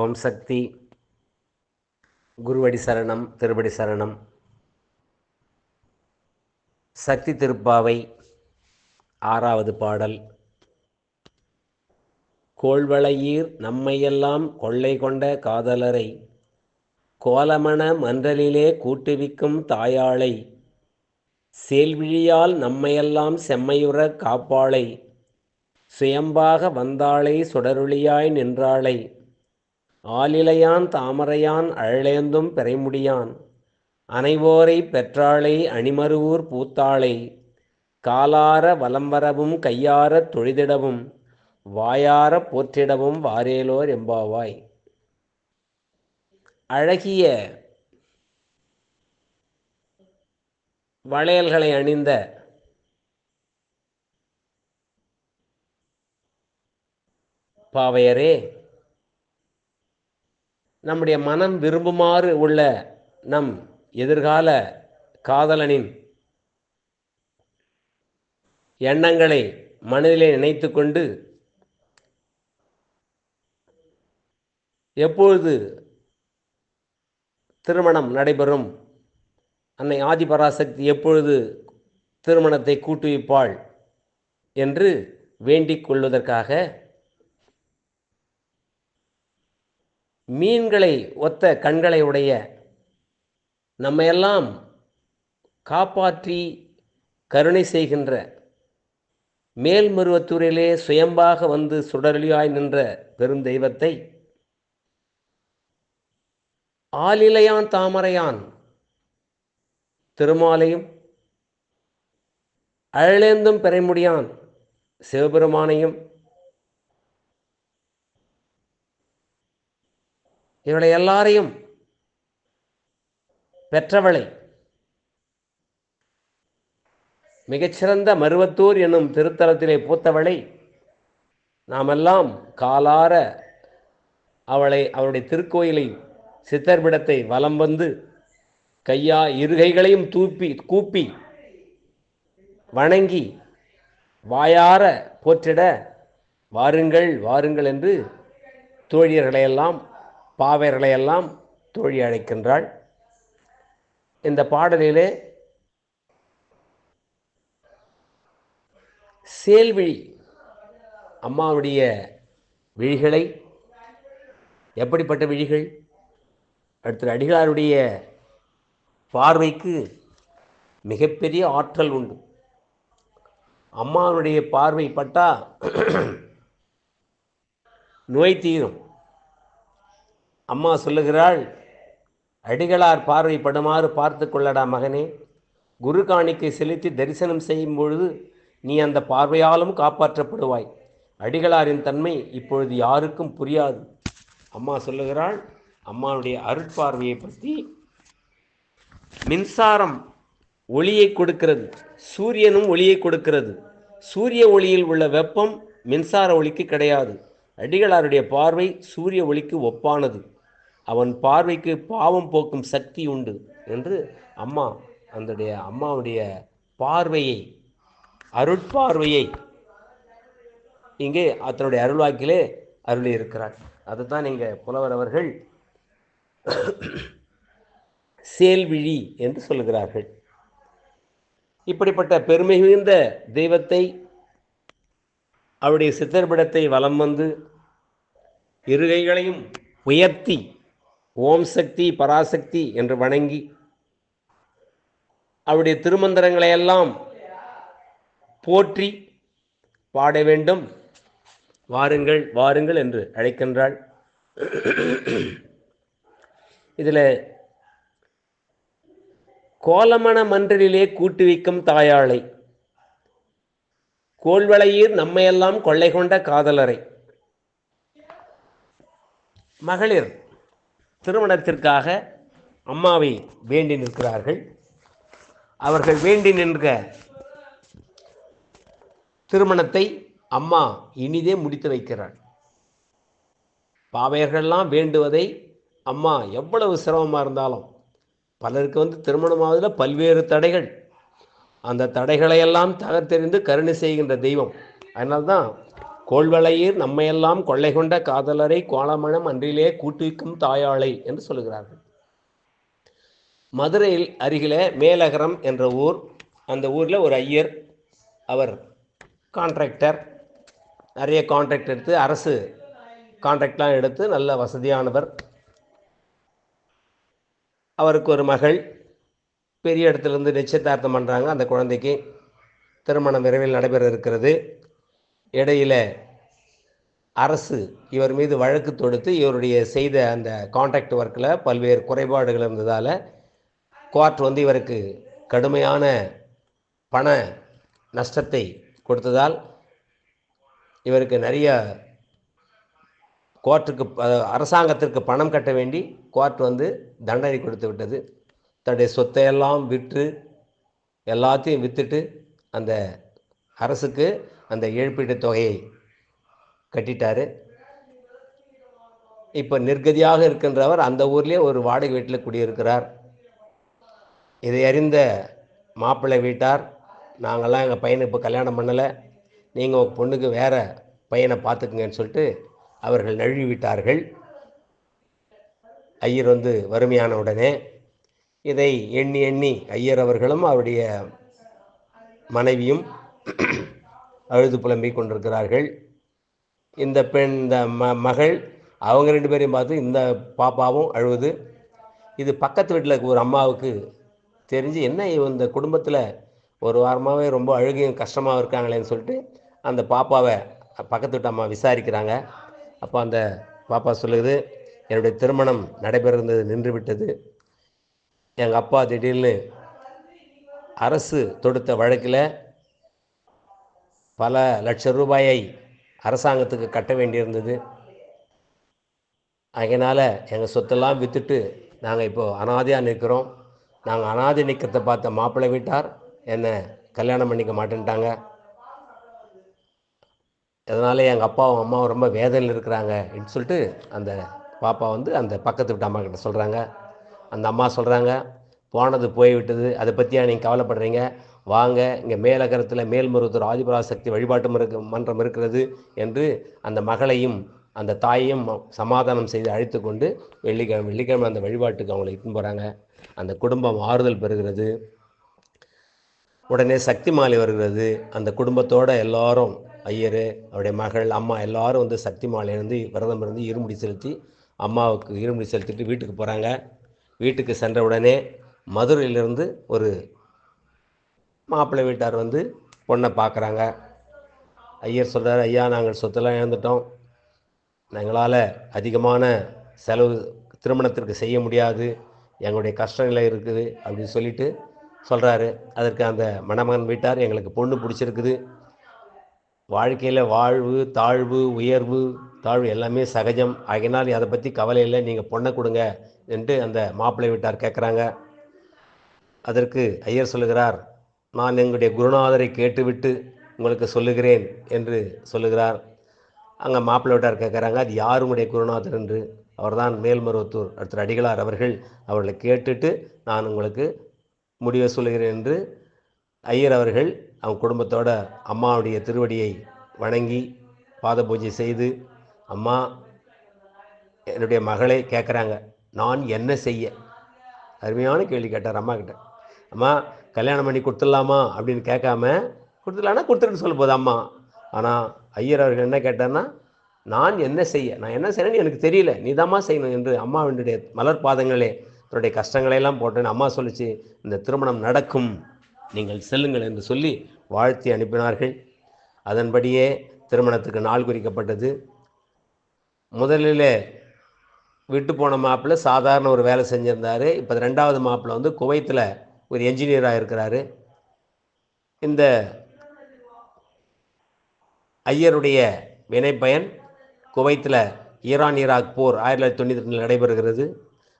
ஓம் சக்தி. குருவடி சரணம் திருவடி சரணம். சக்தி திருப்பாவை ஆறாவது பாடல். கோள்வளையீர் நம்மையெல்லாம் கொள்ளை கொண்ட காதலரை கோலமண மன்றலிலே கூட்டுவிக்கும் தாயாளை சேல்விழியால் நம்மையெல்லாம் செம்மையுற காப்பாளை சுயம்பாக வந்தாளை சுடருளியாய் நின்றாளை ஆலிலையான் தாமரையான் அழலேந்தும் பெறைமுடியான். அனைவோரை பெற்றாளை அணிமருவூர் பூத்தாளை. காலார வலம் வரவும் கையார தொழுதிடவும் வாயார போற்றிடவும் வாரேலோர் எம்பாவாய். அழகிய வளையல்களை அணிந்த பாவையரே நம்முடைய மனம் விரும்புமாறு உள்ள நம் எதிர்கால காதலனின் எண்ணங்களை மனதிலே நினைத்து கொண்டு எப்பொழுது திருமணம் நடைபெறும்? அன்னை ஆதிபராசக்தி எப்பொழுது திருமணத்தை கூட்டுவிப்பாள்? என்று வேண்டிக் கொள்வதற்காக மீன்களை ஒத்த கண்களை உடைய நம்மையெல்லாம் காப்பாற்றி கருணை செய்கின்ற மேல்மருவத்தூரிலே சுயம்பாக வந்து சுடரொலியாய் நின்ற பெருந்தெய்வத்தை ஆலிலையான் தாமரையான் திருமாலையும் அழலேந்தும் பெறமுடியான் சிவபெருமானையும் இவளை எல்லாரையும் பெற்றவளை மிகச்சிறந்த மருவத்தூர் என்னும் திருத்தலத்திலே பூத்தவளை நாமெல்லாம் காலார அவளை அவளுடைய திருக்கோயிலை சித்தர்பிடத்தை வலம் வந்து கையா இருகைகளையும் தூப்பி கூப்பி வணங்கி வாயார போற்றிட வாருங்கள் வாருங்கள் என்று தோழியர்களையெல்லாம் பாவையர்களையெல்லாம் தோழி அழைக்கின்றாள். இந்த பாடலிலே சேல்விழி அம்மாவுடைய விழிகளை எப்படிப்பட்ட விழிகள்? அடுத்த அடிகளாருடைய பார்வைக்கு மிகப்பெரிய ஆற்றல் உண்டு. அம்மாவுடைய பார்வை நோய் தீரும். அம்மா சொல்லுகிறாள் அடிகளார் பார்வைப்படுமாறு பார்த்து கொள்ளடா மகனே. குரு காணிக்கை செலுத்தி தரிசனம் செய்யும் பொழுது நீ அந்த பார்வையாலும் காப்பாற்றப்படுவாய். அடிகளாரின் தன்மை இப்பொழுது யாருக்கும் புரியாது. அம்மா சொல்லுகிறாள் அம்மாவுடைய அருட்பார்வையை பற்றி மின்சாரம் ஒளியை கொடுக்கிறது சூரியனும் ஒளியை கொடுக்கிறது. சூரிய ஒளியில் உள்ள வெப்பம் மின்சார ஒளிக்கு கிடையாது. அடிகளாருடைய பார்வை சூரிய ஒளிக்கு ஒப்பானது. அவன் பார்வைக்கு பாவம் போக்கும் சக்தி உண்டு என்று அம்மா அதனுடைய அம்மாவுடைய பார்வையை அருட்பார்வையை இங்கே அத்தனுடைய அருள்வாக்கிலே அருளி இருக்கிறார் அதுதான் இங்கே புலவர் அவர்கள் சேல்விழி என்று சொல்லுகிறார்கள். இப்படிப்பட்ட பெருமை மிகுந்த தெய்வத்தை அவருடைய சித்தர்பிடத்தை வலம் வந்து இருகைகளையும் உயர்த்தி ஓம் சக்தி பராசக்தி என்று வணங்கி அவருடைய திருமந்திரங்களை எல்லாம் போற்றி பாட வேண்டும். வாருங்கள் வாருங்கள் என்று அழைக்கின்றாள். இதில் கோலமண மன்றலிலே கூட்டுவிக்கும் தாயாளை கோள்வளையீர் நம்மையெல்லாம் கொள்ளை கொண்ட காதலரை மகளிர் திருமணத்திற்காக அம்மாவை வேண்டி நிற்கிறார்கள். அவர்கள் வேண்டி நின்ற திருமணத்தை அம்மா இனிதே முடித்து வைக்கிறாள். பாவையர்கள்லாம் வேண்டுவதை அம்மா எவ்வளவு சிரமமாக இருந்தாலும் பலருக்கு வந்து திருமணமாவதில் பல்வேறு தடைகள். அந்த தடைகளையெல்லாம் தகர்த்தெறிந்து கருணை செய்கின்ற தெய்வம். அதனால்தான் கோள்வளையீர் நம்மையெல்லாம் கொள்ளை கொண்ட காதலரை கோலமணம் அன்றிலே கூட்டிக்கும் தாயாளை என்று சொல்லுகிறார்கள். மதுரையில் அருகிலே மேலகரம் என்ற ஊர் அந்த ஊரில் ஒரு ஐயர் அவர் கான்ட்ராக்டர் நிறைய கான்ட்ராக்ட் எடுத்து அரசு கான்ட்ராக்ட்லாம் எடுத்து நல்ல வசதியானவர். அவருக்கு ஒரு மகள் பெரிய இடத்துலேருந்து நிச்சயதார்த்தம் பண்ணுறாங்க அந்த குழந்தைக்கு. திருமணம் விரைவில் நடைபெற இருக்கிறது. இடையில அரசு இவர் மீது வழக்கு தொடுத்து இவருடைய செய்த அந்த கான்ட்ராக்ட் ஒர்க்கில் பல்வேறு குறைபாடுகள் இருந்ததால் கோர்ட் வந்து இவருக்கு கடுமையான பண நஷ்டத்தை கொடுத்ததால் இவருக்கு நிறைய கோர்ட்டுக்கு அரசாங்கத்திற்கு பணம் கட்ட வேண்டி கோர்ட் வந்து தண்டனை கொடுத்து விட்டது. தன்னுடைய சொத்தையெல்லாம் விற்று எல்லாத்தையும் விற்றுட்டு அந்த அரசுக்கு அந்த இழப்பீட்டுத் தொகையை கட்டிட்டாரு. இப்போ நிர்கதியாக இருக்கின்றவர் அந்த ஊர்லேயே ஒரு வாடகை வீட்டில் குடியிருக்கிறார். இதை அறிந்த மாப்பிள்ளை வீட்டார் நாங்கள்லாம் எங்கள் பையனுக்கு இப்போ கல்யாணம் பண்ணலை. நீங்கள் உங்கள் பொண்ணுக்கு வேற பையனை பார்த்துக்குங்கன்னு சொல்லிட்டு அவர்கள் நழுவி விட்டார்கள் ஐயர் வந்து வறுமையான உடனே இதை எண்ணி எண்ணி ஐயர் அவர்களும் அவருடைய மனைவியும் அழுது புலம்பிக் கொண்டிருக்கிறார்கள். இந்த பெண் இந்த ம மகள் அவங்க ரெண்டு பேரையும் பார்த்து இந்த பாப்பாவும் அழுவுது. இது பக்கத்து வீட்டில் இருக்க ஒரு அம்மாவுக்கு தெரிஞ்சு என்ன இந்த குடும்பத்தில் ஒரு வாரமாகவே ரொம்ப அழுகையும் கஷ்டமாக இருக்காங்களேன்னு சொல்லிட்டு அந்த பாப்பாவை பக்கத்து வீட்டு அம்மா விசாரிக்கிறாங்க. அப்போ அந்த பாப்பா சொல்லுது என்னுடைய திருமணம் நடைபெறுந்தது நின்று விட்டது எங்கள் அப்பா திடீர்னு அரசு தொடுத்த வழக்கில் பல லட்சம் ரூபாயை அரசாங்கத்துக்கு கட்ட வேண்டியிருந்தது. அதனால் எங்கள் சொத்தெல்லாம் விற்றுட்டு நாங்கள் இப்போது அனாதையாக நிற்கிறோம். நாங்கள் அனாதை நிற்கிறத பார்த்த மாப்பிள்ளை வீட்டார் என்னை கல்யாணம் பண்ணிக்க மாட்டேன்ட்டாங்க. அதனால் எங்கள் அப்பாவும் அம்மாவும் ரொம்ப வேதனையில் இருக்கிறாங்க அப்படின்னு சொல்லிட்டு அந்த பாப்பா வந்து அந்த பக்கத்து வீட்டு அம்மா கிட்ட சொல்கிறாங்க அந்த அம்மா சொல்கிறாங்க போனது போய்விட்டது. அதை பற்றியா நீங்கள் கவலைப்படுறீங்க? வாங்க இங்கே மேலகரத்தில் மேல்மருவத்தூர் ஆதிபராசக்தி வழிபாட்டு மருக்கு மன்றம் இருக்கிறது என்று அந்த மகளையும் அந்த தாயையும் சமாதானம் செய்து அழைத்து கொண்டு வெள்ளிக்கிழமை வெள்ளிக்கிழமை அந்த வழிபாட்டுக்கு அவங்களை இட்டுன்னு போகிறாங்க அந்த குடும்பம் ஆறுதல் பெறுகிறது. உடனே சக்தி மாலை வருகிறது. அந்த குடும்பத்தோட எல்லாரும் ஐயர் அவருடைய மகள் அம்மா எல்லாரும் வந்து சக்தி மாலையிலேருந்து விரதம் இருந்து இருமுடி செலுத்தி அம்மாவுக்கு இருமுடி செலுத்திட்டு வீட்டுக்கு போகிறாங்க வீட்டுக்கு சென்ற உடனே மதுரையிலிருந்து ஒரு மாப்பிள்ளை வீட்டார் வந்து பொண்ணை பார்க்குறாங்க. ஐயர் சொல்கிறார் ஐயா நாங்கள் சொத்தெல்லாம் இழந்துட்டோம். எங்களால் அதிகமான செலவு திருமணத்திற்கு செய்ய முடியாது. எங்களுடைய கஷ்ட நிலை இருக்குது அப்படின்னு சொல்லிட்டு சொல்கிறாரு அதற்கு அந்த மணமகன் வீட்டார் எங்களுக்கு பொண்ணு பிடிச்சிருக்குது. வாழ்க்கையில் வாழ்வு தாழ்வு உயர்வு தாழ்வு எல்லாமே சகஜம். ஆகையினால் அதை பற்றி கவலை இல்லை. நீங்கள் பொண்ணை கொடுங்க என்று அந்த மாப்பிள்ளை வீட்டார் கேட்குறாங்க அதற்கு ஐயர் சொல்லுகிறார் நான் எங்களுடைய குருநாதரை கேட்டுவிட்டு உங்களுக்கு சொல்லுகிறேன் என்று சொல்லுகிறார். அங்கே மாப்பிள்ளை வீட்டார் கேட்குறாங்க அது யார் உங்களுடைய குருநாதர்? என்று. அவர்தான் மேல்மருவத்தூர் அடுத்த அடிகளார் அவர்கள் அவர்களை கேட்டுட்டு நான் உங்களுக்கு முடிவை சொல்லுகிறேன் என்று ஐயர் அவர்கள் அவங்க குடும்பத்தோட அம்மாவுடைய திருவடியை வணங்கி பாத பூஜை செய்து அம்மா என்னுடைய மகளை கேட்குறாங்க நான் என்ன செய்ய? அருமையான கேள்வி கேட்டார் அம்மா கிட்ட அம்மா கல்யாணம் பண்ணி கொடுத்துடலாமா அப்படின்னு கேட்காம கொடுத்துடலான்னா கொடுத்துட்டு சொல்ல அம்மா. ஆனால் ஐயர் அவர்கள் என்ன கேட்டார்னா நான் என்ன செய்ய நான் என்ன செய்யணும்னு எனக்கு தெரியல. நீதாம்மா செய்யணும் என்று அம்மாவினுடைய மலர் பாதங்களே தன்னுடைய கஷ்டங்களை எல்லாம் போட்டேன்னு அம்மா சொல்லிச்சு இந்த திருமணம் நடக்கும். நீங்கள் செல்லுங்கள் என்று சொல்லி வாழ்த்தி அனுப்பினார்கள். அதன்படியே திருமணத்துக்கு நாள் குறிக்கப்பட்டது. முதலில் விட்டு போன மாப்பிள்ளை சாதாரண ஒரு வேலை செஞ்சுருந்தார். இப்போ ரெண்டாவது மாப்பிள்ளை வந்து குவைத்தில் ஒரு என்ஜினியராக இருக்கிறாரு. இந்த ஐயருடைய வினைப்பயன் குவைத்தில் ஈரான் ஈராக் போர் ஆயிரத்தி தொள்ளாயிரத்தி தொண்ணூற்றி ரெண்டில் நடைபெறுகிறது.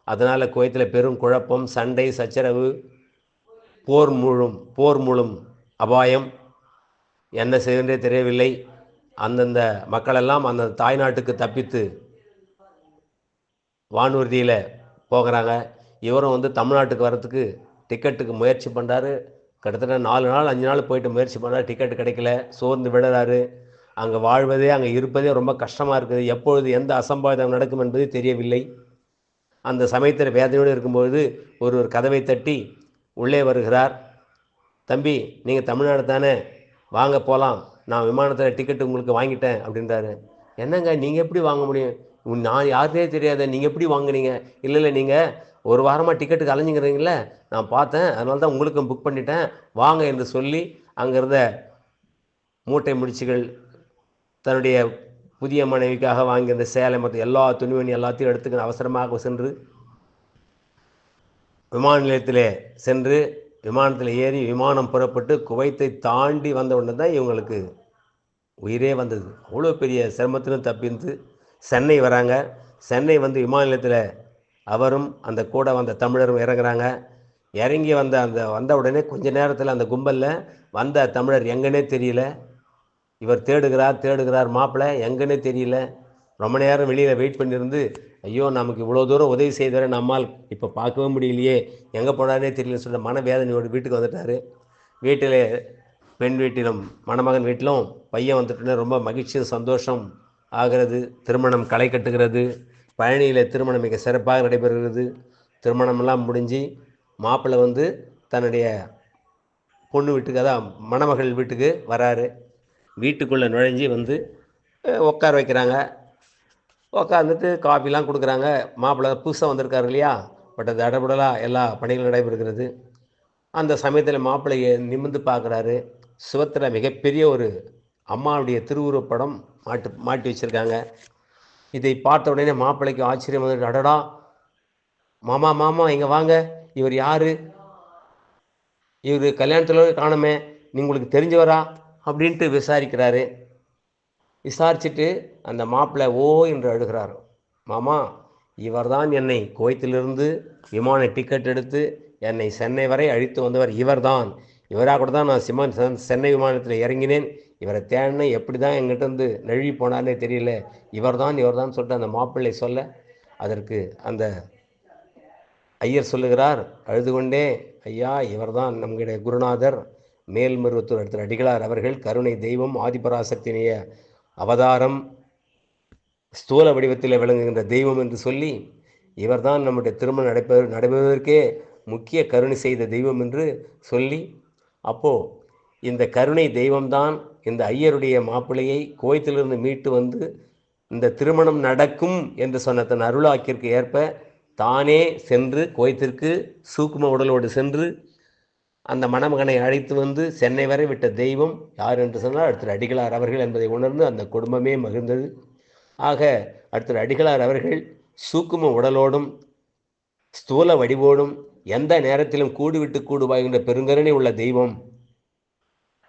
அதனால் குவைத்தில் பெரும் குழப்பம் சண்டை சச்சரவு போர் முழும் போர் முழும் அபாயம். என்ன செய்வதே தெரியவில்லை. அந்தந்த மக்களெல்லாம் அந்த தாய்நாட்டுக்கு தப்பித்து வானூர்தியில் போகிறாங்க. இவரும் வந்து தமிழ்நாட்டுக்கு வரத்துக்கு டிக்கெட்டுக்கு முயற்சி பண்ணுறாரு கிட்டத்தட்ட நாலு நாள் அஞ்சு நாள் போயிட்டு முயற்சி பண்ணுறாரு டிக்கெட் கிடைக்கல. சோர்ந்து விடுறாரு அங்கே வாழ்வதே அங்கே இருப்பதே ரொம்ப கஷ்டமாக இருக்குது. எப்பொழுது எந்த அசம்பாவிதம் நடக்கும் என்பது தெரியவில்லை. அந்த சமயத்தில் வேதனையோடு இருக்கும்பொழுது ஒருவர் கதவை தட்டி உள்ளே வருகிறார். தம்பி நீங்கள் தமிழ்நாடு தானே? வாங்க போகலாம் நான் விமானத்தில் டிக்கெட் உங்களுக்கு வாங்கிட்டேன் அப்படின்றாரு. என்னங்க நீங்கள் எப்படி வாங்க முடியும்? நான் யாருனே தெரியாத. நீங்கள் எப்படி வாங்குனீங்க? இல்லை இல்லை நீங்கள் ஒரு வாரமாக டிக்கெட்டுக்கு அலைஞ்சிங்கிறீங்கள நான் பார்த்தேன். அதனால தான் உங்களுக்கும் புக் பண்ணிட்டேன். வாங்க என்று சொல்லி அங்கே இருந்த மூட்டை முடிச்சுகள் தன்னுடைய புதிய மனைவிக்காக வாங்கியிருந்த சேலை மற்ற எல்லா துணிமணி எல்லாத்தையும் எடுத்துக்க அவசரமாக சென்று விமான நிலையத்திலே சென்று விமானத்தில் ஏறி விமானம் புறப்பட்டு குவைத்தை தாண்டி வந்த உடனே தான் இவங்களுக்கு உயிரே வந்தது. அவ்வளோ பெரிய சிரமத்திலும் தப்பிந்து சென்னை வராங்க. சென்னை வந்து விமான நிலையத்தில் அவரும் அந்த கூட வந்த தமிழரும் இறங்குறாங்க. இறங்கி வந்த அந்த வந்த உடனே கொஞ்ச நேரத்தில் அந்த கும்பலில் வந்த தமிழர் எங்கன்னே தெரியல. இவர் தேடுகிறார் தேடுகிறார் மாப்பிள்ளை எங்கன்னே தெரியல. ரொம்ப நேரம் வெளியில் வெயிட் பண்ணியிருந்து ஐயோ நமக்கு இவ்வளோ தூரம் உதவி செய்தவரை நம்மால் இப்போ பார்க்கவே முடியலையே. எங்கே போனாரே தெரியல சொல்ல மனவேதனையோடு வீட்டுக்கு வந்துட்டார். வீட்டில் பெண் வீட்டிலும் மணமகன் வீட்டிலும் பையன் வந்துட்டுனே ரொம்ப மகிழ்ச்சியும் சந்தோஷம். ஆகிறது திருமணம் களை கட்டுகிறது பழனியில் திருமணம் மிக சிறப்பாக நடைபெறுகிறது. திருமணமெல்லாம் முடிஞ்சு மாப்பிள்ளை வந்து தன்னுடைய பொண்ணு வீட்டுக்கு அதான் மணமகள் வீட்டுக்கு வராரு. வீட்டுக்குள்ளே நுழைஞ்சி வந்து உட்கார வைக்கிறாங்க. உட்காந்துட்டு காஃபிலாம் கொடுக்குறாங்க. மாப்பிள்ளை புதுசாக வந்திருக்காரு இல்லையா? பட் அது அடபுடலாக எல்லா பணிகளும் நடைபெறுகிறது. அந்த சமயத்தில் மாப்பிள்ளையை நிமிர்ந்து பார்க்குறாரு. சுவத்தில் மிகப்பெரிய ஒரு அம்மாவுடைய திருவுருவப்படம் மாட்டு மாட்டி வச்சுருக்காங்க. இதை பார்த்த உடனே மாப்பிள்ளைக்கு ஆச்சரியம் வந்து அடடா மாமா மாமா இங்கே வாங்க. இவர் யார்? இவர் கல்யாணத்தில் காணுமே நீ உங்களுக்கு தெரிஞ்சவரா? அப்படின்ட்டு விசாரிக்கிறாரு. விசாரிச்சுட்டு அந்த மாப்பிள்ளை ஓ என்று அழுகிறார். மாமா இவர் தான் என்னை குவைத்திலிருந்து விமான டிக்கெட் எடுத்து என்னை சென்னை வரை அழைத்து வந்தவர் இவர்தான். இவராக கூட தான் நான் சிமன் சென்- சென்னை விமானத்தில் இறங்கினேன். இவரை தேடினேன் எப்படி தான் எங்கிட்ட வந்து நழுவி போனார்னே தெரியல. இவர்தான் இவர்தான் சொல்லிட்டு அந்த மாப்பிள்ளை சொல்ல அதற்கு அந்த ஐயர் சொல்லுகிறார் அழுது கொண்டே ஐயா இவர்தான் நம்முடைய குருநாதர். மேல்மருவத்தூர் அடுத்த அடிகளார் அவர்கள். கருணை தெய்வம் ஆதிபராசக்தினுடைய அவதாரம். ஸ்தூல வடிவத்தில் விளங்குகின்ற தெய்வம் என்று சொல்லி இவர்தான் நம்முடைய திருமணம் நடைபெற நடைபெறுவதற்கே முக்கிய கருணை செய்த தெய்வம் என்று சொல்லி அப்போது இந்த கருணை தெய்வம்தான் இந்த ஐயருடைய மாப்பிள்ளையை கோயத்திலிருந்து மீட்டு வந்து இந்த திருமணம் நடக்கும் என்று சொன்ன தன் அருளாக்கிற்கு ஏற்ப தானே சென்று கோயத்திற்கு சூக்கும உடலோடு சென்று அந்த மணமகனை அழைத்து வந்து சென்னை வரை விட்ட தெய்வம் யார் என்று சொன்னால் அடுத்த அடிகளார் அவர்கள் என்பதை உணர்ந்து அந்த குடும்பமே மகிழ்ந்தது. ஆக அடுத்த அடிகளார் அவர்கள் சூக்கும உடலோடும் ஸ்தூல வடிவோடும் எந்த நேரத்திலும் கூடுவிட்டு கூடுவாய்கின்ற பெருங்கருணை உள்ள தெய்வம்.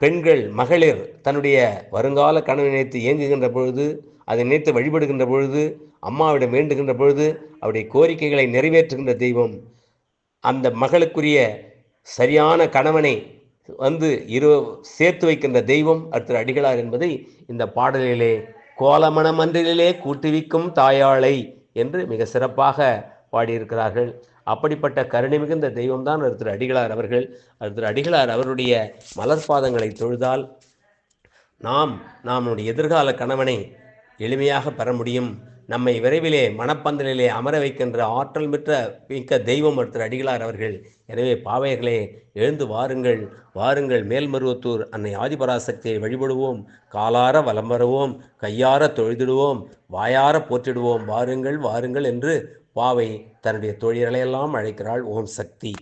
பெண்கள் மகளிர் தன்னுடைய வருங்கால கனவை நினைத்து இயங்குகின்ற பொழுது அதை நினைத்து வழிபடுகின்ற பொழுது அம்மாவிடம் வேண்டுகின்ற பொழுது அவருடைய கோரிக்கைகளை நிறைவேற்றுகின்ற தெய்வம். அந்த மகளுக்குரிய சரியான கணவனை வந்து இரு சேர்த்து வைக்கின்ற தெய்வம் அடுத்த அடிகளார் என்பதை இந்த பாடலிலே கோலமண மன்றிலே கூட்டுவிக்கும் தாயாளை என்று மிக சிறப்பாக பாடியிருக்கிறார்கள். அப்படிப்பட்ட கருணை மிகுந்த தெய்வம்தான் ஒருத்தர் அடிகளார் அவர்கள். ஒருத்தர் அடிகளார் அவருடைய மலர்பாதங்களை தொழுதால் நாம் நம்முடைய எதிர்கால கணவனை எளிமையாக பெற முடியும். நம்மை விரைவிலே மனப்பந்தலிலே அமர வைக்கின்ற ஆற்றல் மிக்க மிக்க தெய்வம் ஒருத்தர் அடிகளார் அவர்கள். எனவே பாவையர்களே எழுந்து வாருங்கள். வாருங்கள் மேல்மருவத்தூர் அன்னை ஆதிபராசக்தியை வழிபடுவோம். காலார வலம் வருவோம். கையார தொழுதிடுவோம். வாயார போற்றிடுவோம். வாருங்கள் வாருங்கள் என்று பாவை தன்னுடைய தொழில்களையெல்லாம் அழைக்கிறாள் ஓம் சக்தி.